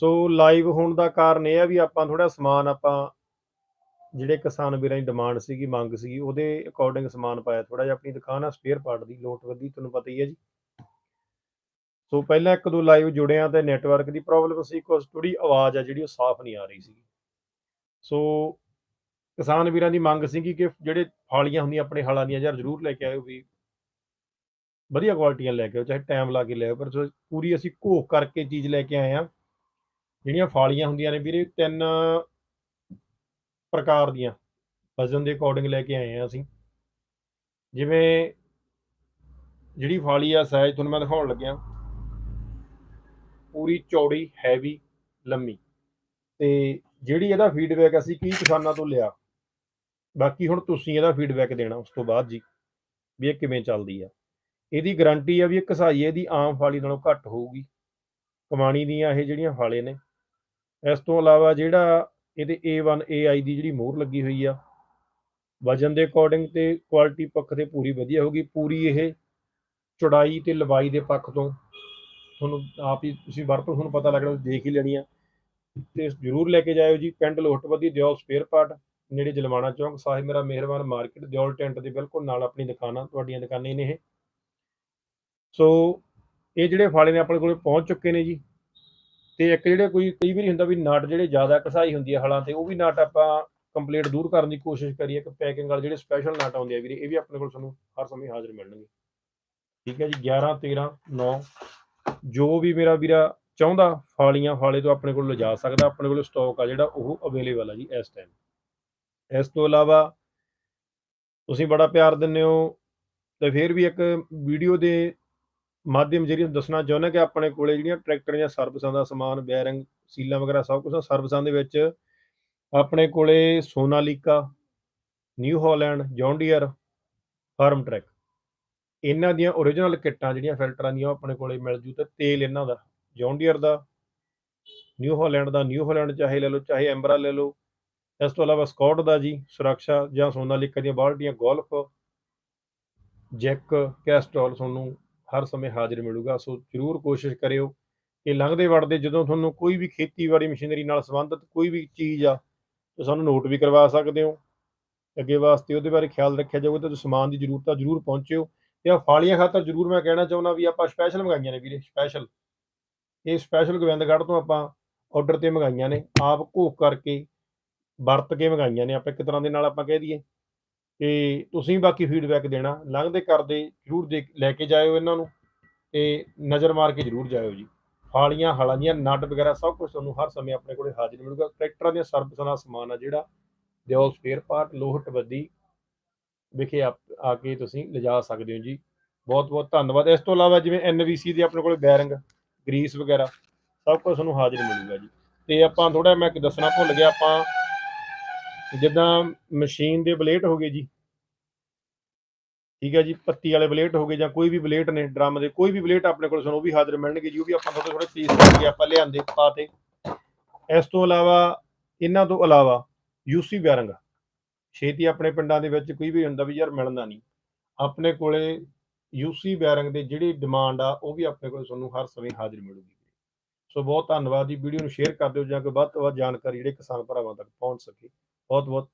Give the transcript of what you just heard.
So live ਹੋਣ ਦਾ ਕਾਰਨ ਇਹ ਆ ਵੀ ਆਪਾਂ ਥੋੜਾ ਸਮਾਨ ਆਪਾਂ ਜਿਹੜੇ ਕਿਸਾਨ ਵੀਰਾਂ ਦੀ ਡਿਮਾਂਡ ਸੀਗੀ, ਮੰਗ ਸੀਗੀ, ਉਹਦੇ ਅਕੋਰਡਿੰਗ ਸਮਾਨ ਪਾਇਆ। ਥੋੜਾ ਜਿਹਾ ਆਪਣੀ ਦੁਕਾਨ ਆ ਸਪੇਅਰ ਪਾਰਟ ਦੀ ਲੋਟ ਵਧੀ, ਤੁਹਾਨੂੰ ਪਤਾ ਹੀ ਹੈ ਜੀ। ਸੋ ਪਹਿਲਾਂ ਇੱਕ ਦੋ ਲਾਈਵ ਜੁੜਿਆ ਤੇ ਨੈਟਵਰਕ ਦੀ ਪ੍ਰੋਬਲਮ ਸੀ ਕੁਝ ਥੋੜੀ ਆਵਾਜ਼ ਆ ਜਿਹੜੀ ਉਹ ਸਾਫ਼ ਨਹੀਂ ਆ ਰਹੀ ਸੀਗੀ। ਸੋ ਕਿਸਾਨ ਵੀਰਾਂ ਦੀ ਮੰਗ ਸੀਗੀ ਕਿ ਜਿਹੜੇ ਫਾਲੀਆਂ ਹੁੰਦੀਆਂ ਆਪਣੇ ਹਲਾਂ ਦੀਆਂ ਯਾਰ ਜ਼ਰੂਰ ਲੈ ਕੇ ਆਇਓ ਵੀ ਵਧੀਆ ਕੁਆਲਿਟੀਆਂ ਲੈ ਕੇ ਆਓ ਚਾਹੇ ਟਾਈਮ ਲਾ ਕੇ ਲੈ ਆਓ ਪਰ ਪੂਰੀ ਅਸੀਂ ਘੋਖ ਕਰਕੇ ਚੀਜ਼ ਲੈ ਕੇ ਆਏ ਆ ਜਿਹੜੀਆਂ ਫਾਲੀਆਂ ਹੁੰਦੀਆਂ ਨੇ ਵੀਰੇ, ਤਿੰਨ ਪ੍ਰਕਾਰ ਦੀਆਂ ਵਜ਼ਨ ਦੇ ਅਕੋਰਡਿੰਗ ਲੈ ਕੇ ਆਏ ਆ ਅਸੀਂ। ਜਿਵੇਂ ਜਿਹੜੀ ਫਾਲੀ ਆ ਸਾਈਜ਼ ਤੁਹਾਨੂੰ ਮੈਂ ਦਿਖਾਉਣ ਲੱਗਿਆ। ਪੂਰੀ ਚੌੜੀ ਹੈਵੀ ਲੰਮੀ। ਤੇ ਜਿਹੜੀ ਇਹਦਾ ਫੀਡਬੈਕ ਅਸੀਂ ਕੀ ਕਿਸਾਨਾਂ ਤੋਂ ਲਿਆ। ਬਾਕੀ ਹੁਣ ਤੁਸੀਂ ਇਹਦਾ ਫੀਡਬੈਕ ਦੇਣਾ ਉਸ ਤੋਂ ਬਾਅਦ ਜੀ, ਵੀ ਇਹ ਕਿਵੇਂ ਚੱਲਦੀ ਆ। ਇਹਦੀ ਗਾਰੰਟੀ ਆ ਵੀ ਇਹ ਕਸਾਈ ਇਹਦੀ ਆਮ ਫਾਲੀ ਨਾਲੋਂ ਘੱਟ ਹੋਊਗੀ। ਕਮਾਣੀ ਦੀਆਂ ਇਹ ਜਿਹੜੀਆਂ ਫਾਲੇ ਨੇ ਇਸ ਤੋਂ ਇਲਾਵਾ ਜਿਹੜਾ ਇਹਦੇ A1 AI ਦੀ ਜਿਹੜੀ ਮੋਹਰ ਲੱਗੀ ਹੋਈ ਆ, ਵਜਨ ਦੇ ਅਕੋਰਡਿੰਗ ਤੇ ਕੁਆਲਿਟੀ ਪੱਖ ਤੇ ਪੂਰੀ ਵਧੀਆ ਹੋਊਗੀ, ਪੂਰੀ ਇਹ ਚੌੜਾਈ ਤੇ ਲੰਬਾਈ ਦੇ ਪੱਖ ਤੋਂ ਤੁਹਾਨੂੰ ਆਪ ਹੀ ਤੁਸੀਂ ਵਰਤੋਂ ਤੁਹਾਨੂੰ ਪਤਾ ਲੱਗਣਾ ਦੇਖ ਹੀ ਲੈਣੀ ਆ। ਤੇ ਜਰੂਰ ਲੈ ਕੇ ਜਾਇਓ ਜੀ, ਪਿੰਡ ਲੋਹਟਵਦੀ, ਦਿਓਲ ਸਪੇਅਰ ਪਾਰਟ ਨੇੜੇ ਜਲਵਾਣਾ ਚੌਂਕ, ਸਾਹਿਬ ਮੇਰਾ ਮਿਹਰਬਾਨ ਮਾਰਕੀਟ, ਦਿਓਲ ਟੈਂਟ ਦੇ ਬਿਲਕੁਲ ਨਾਲ ਆਪਣੀ ਦੁਕਾਨਾਂ, ਤੁਹਾਡੀਆਂ ਦੁਕਾਨਾਂ ਨੇ ਇਹ। ਸੋ ਇਹ ਜਿਹੜੇ ਫਾਲੇ ਨੇ ਆਪਣੇ ਕੋਲੇ ਪਹੁੰਚ ਚੁੱਕੇ ਨੇ ਜੀ। ਤੇ ਇੱਕ ਜਿਹੜੇ ਕੋਈ, ਕਈ ਵਾਰੀ ਹੁੰਦਾ ਵੀ ਨਟ ਜਿਹੜੇ ਜ਼ਿਆਦਾ ਕਸਾਈ ਹੁੰਦੀ ਹੈ ਹਲਾਂ ਤੇ, ਉਹ ਵੀ ਨਟ ਆਪਾਂ ਕੰਪਲੀਟ ਦੂਰ ਕਰਨ ਦੀ ਕੋਸ਼ਿਸ਼ ਕਰੀਏ ਕਿ ਪੈਕਿੰਗ ਵਾਲੇ ਜਿਹੜੇ ਸਪੈਸ਼ਲ ਨਟ ਆਉਂਦੇ ਆ ਵੀਰੇ, ਇਹ ਵੀ ਆਪਣੇ ਕੋਲ ਤੁਹਾਨੂੰ ਹਰ ਸਮੇਂ ਹਾਜ਼ਰ ਮਿਲਣਗੇ। ਠੀਕ ਹੈ ਜੀ 11 13 9 ਜੋ ਵੀ ਮੇਰਾ ਵੀਰਾ ਚਾਹੁੰਦਾ, ਫਾਲੀਆਂ ਫਾਲੇ ਤੋਂ ਆਪਣੇ ਕੋਲ ਲਿਜਾ ਸਕਦਾ, ਆਪਣੇ ਕੋਲ ਸਟਾਕ ਆ ਜਿਹੜਾ, ਉਹ ਅਵੇਲੇਬਲ ਆ ਜੀ ਇਸ ਟਾਈਮ ਇਸ ਤੋਂ ਇਲਾਵਾ ਤੁਸੀਂ ਬੜਾ ਪਿਆਰ ਦਿੰਦੇ ਹੋ, ਤੇ ਫਿਰ ਵੀ ਇੱਕ ਵੀਡੀਓ ਦੇ ਮਾਧਿਅਮ ਜਰੀਏ ਦੱਸਣਾ ਚਾਹੁੰਦਾ ਕਿ ਆਪਣੇ ਕੋਲੇ ਜਿਹੜੀਆਂ ਟਰੈਕਟਰ ਜਾਂ ਸਰਵਿਸਾਂ ਦਾ ਸਮਾਨ, ਬੈਰਿੰਗ, ਸੀਲਾਂ ਵਗੈਰਾ ਸਭ ਕੁਝ ਸਰਵਿਸਾਂ ਦੇ ਵਿੱਚ ਆਪਣੇ ਕੋਲੇ Sonalika, New Holland, John Deere, Farmtrac. ਇਹਨਾਂ ਦੀਆਂ origignal ਕਿੱਟਾਂ ਜਿਹੜੀਆਂ ਫਿਲਟਰਾਂ ਦੀਆਂ ਉਹ ਆਪਣੇ ਕੋਲੇ ਮਿਲ ਜੂ ਤੇ ਤੇਲ ਇਹਨਾਂ ਦਾ, ਜੌਨ ਡੀਅਰ ਦਾ, ਨਿਊ ਹਾਲੈਂਡ ਦਾ, ਨਿਊ ਹਾਲੈਂਡ ਚਾਹੇ ਲੈ ਲਓ, ਚਾਹੇ ਐਂਬਰਾ ਲੈ ਲਓ। ਇਸ ਤੋਂ ਇਲਾਵਾ ਸਕਾਟ ਦਾ ਜੀ, ਸੁਰੱਖਿਆ ਜਾਂ ਸੋਨਾਲੀਕਾ ਦੀਆਂ ਬਾਲਟੀਆਂ, ਗੋਲਫ, ਜੈਕ, ਕੈਸਟਰੋਲ ਤੁਹਾਨੂੰ ਹਰ ਸਮੇਂ ਹਾਜ਼ਰ ਮਿਲੂਗਾ। ਸੋ ਜਰੂਰ ਕੋਸ਼ਿਸ਼ ਕਰਿਓ ਕਿ ਲੰਘਦੇ ਵੜਦੇ ਜਦੋਂ ਤੁਹਾਨੂੰ ਕੋਈ ਵੀ ਖੇਤੀਬਾੜੀ ਮਸ਼ੀਨਰੀ ਨਾਲ ਸੰਬੰਧਿਤ ਕੋਈ ਵੀ ਚੀਜ਼ ਆ, ਤਾਂ ਸਾਨੂੰ ਨੋਟ ਵੀ ਕਰਵਾ ਸਕਦੇ ਹੋ। ਅੱਗੇ ਵਾਸਤੇ ਉਹਦੇ ਬਾਰੇ ਖਿਆਲ ਰੱਖਿਆ ਜਾਊਗਾ ਤੇ ਸਮਾਨ ਦੀ ਜ਼ਰੂਰਤਾਂ ਜਰੂਰ ਪਹੁੰਚਿਓ। ਤੇ ਆ ਫਾਲੀਆਂ ਖਾਤਰ ਜਰੂਰ ਮੈਂ ਕਹਿਣਾ ਚਾਹੁੰਦਾ ਵੀ ਆਪਾਂ ਸਪੈਸ਼ਲ ਮੰਗਾਈਆਂ ਨੇ ਵੀਰੇ ਸਪੈਸ਼ਲ ਇਹ ਸਪੈਸ਼ਲ ਗੋਬਿੰਦਗੜ੍ਹ ਤੋਂ ਆਪਾਂ ਆਰਡਰ ਤੇ ਮੰਗਾਈਆਂ ਨੇ। ਆਪ ਘੋਖ ਕਰਕੇ ਵਰਤ ਕੇ ਮੰਗਾਈਆਂ ਨੇ। ਆਪਾਂ ਇੱਕ ਤਰ੍ਹਾਂ ਦੇ ਨਾਲ ਆਪਾਂ ਕਹਿ ਦਈਏ ਤੇ ਤੁਸੀਂ ਬਾਕੀ ਫੀਡਬੈਕ ਦੇਣਾ, ਲੰਘਦੇ ਕਰਦੇ ਜਰੂਰ ਦੇਖ, ਲੈ ਕੇ ਜਾਇਓ ਇਹਨਾਂ ਨੂੰ ਤੇ ਨਜ਼ਰ ਮਾਰ ਕੇ ਜਰੂਰ ਜਾਇਓ ਜੀ। ਹਾਲੀਆਂ ਹਲਾਂ ਦੀਆਂ ਨਟ ਵਗੈਰਾ ਸਭ ਕੁਝ ਤੁਹਾਨੂੰ ਹਰ ਸਮੇਂ ਆਪਣੇ ਕੋਲੇ ਹਾਜ਼ਰ ਮਿਲੂਗਾ। ਟਰੈਕਟਰਾਂ ਦੀਆਂ ਸਰਵਿਸਾਂ ਦਾ ਸਮਾਨ ਆ ਜਿਹੜਾ, ਦਿਓਲ ਸਪੇਅਰ ਪਾਰਟ ਲੋਹਟ ਬੱਦੀ ਵਿਖੇ ਆ ਆ ਕੇ ਤੁਸੀਂ ਲਿਜਾ ਸਕਦੇ ਹੋ ਜੀ। ਬਹੁਤ ਬਹੁਤ ਧੰਨਵਾਦ। ਇਸ ਤੋਂ ਇਲਾਵਾ ਜਿਵੇਂ ਐਨਵੀਸੀ ਦੇ ਆਪਣੇ ਕੋਲੇ ਬੈਰਿੰਗ, ਗਰੀਸ ਵਗੈਰਾ ਸਭ ਕੁਝ ਤੁਹਾਨੂੰ ਹਾਜ਼ਰ ਮਿਲੂਗਾ ਜੀ। ਤੇ ਆਪਾਂ ਥੋੜਾ ਮੈਂ ਇੱਕ ਦੱਸਣਾ ਭੁੱਲ ਗਿਆ, ਆਪਾਂ ਜਿੱਦਾਂ ਮਸ਼ੀਨ ਦੇ ਬਲੇਟ ਹੋ ਗਏ ਜੀ। ਠੀਕ ਹੈ ਜੀ, ਪੱਤੀ ਵਾਲੇ ਬਲੇਟ ਹੋ ਗਏ ਜਾਂ ਕੋਈ ਵੀ ਬਲੇਟ ਨੇ, ਡਰਮ ਦੇ, ਕੋਈ ਵੀ ਬਲੇਟ ਆਪਣੇ ਕੋਲ ਸਾਨੂੰ ਉਹ ਵੀ ਹਾਜ਼ਰ ਮਿਲਣਗੇ ਜੀ, ਉਹ ਵੀ ਆਪਾਂ ਥੋੜੇ ਥੋੜੇ ਪੀਸ ਕਰਕੇ ਆਪਾਂ ਲਿਆਂਦੇ ਪਾਤੇ ਇਸ ਤੋਂ ਇਲਾਵਾ, ਇਹਨਾਂ ਤੋਂ ਇਲਾਵਾ ਯੂਸੀ ਬੈਰਿੰਗ। ਛੇਤੀ ਆਪਣੇ ਪਿੰਡਾਂ ਦੇ ਵਿੱਚ ਕੋਈ ਵੀ ਹੁੰਦਾ ਵੀ ਯਾਰ ਮਿਲਣਾ ਨਹੀਂ। ਆਪਣੇ ਕੋਲੇ ਯੂਸੀ ਬੈਰਿੰਗ ਦੇ ਜਿਹੜੀ ਡਿਮਾਂਡ ਆ, ਉਹ ਵੀ ਆਪਣੇ ਕੋਲ ਤੁਹਾਨੂੰ ਹਰ ਸਮੇਂ ਹਾਜ਼ਰ ਮਿਲੂਗੀ। ਸੋ ਬਹੁਤ ਧੰਨਵਾਦ ਜੀ, ਵੀਡੀਓ ਨੂੰ ਸ਼ੇਅਰ ਕਰ ਦਿਓ ਜਾਂ ਕਿ ਵੱਧ ਤੋਂ ਵੱਧ ਜਾਣਕਾਰੀ ਜਿਹੜੇ ਕਿਸਾਨ ਭਰਾਵਾਂ ਤੱਕ ਪਹੁੰਚ ਸਕੇ। ਬਹੁਤ ਬਹੁਤ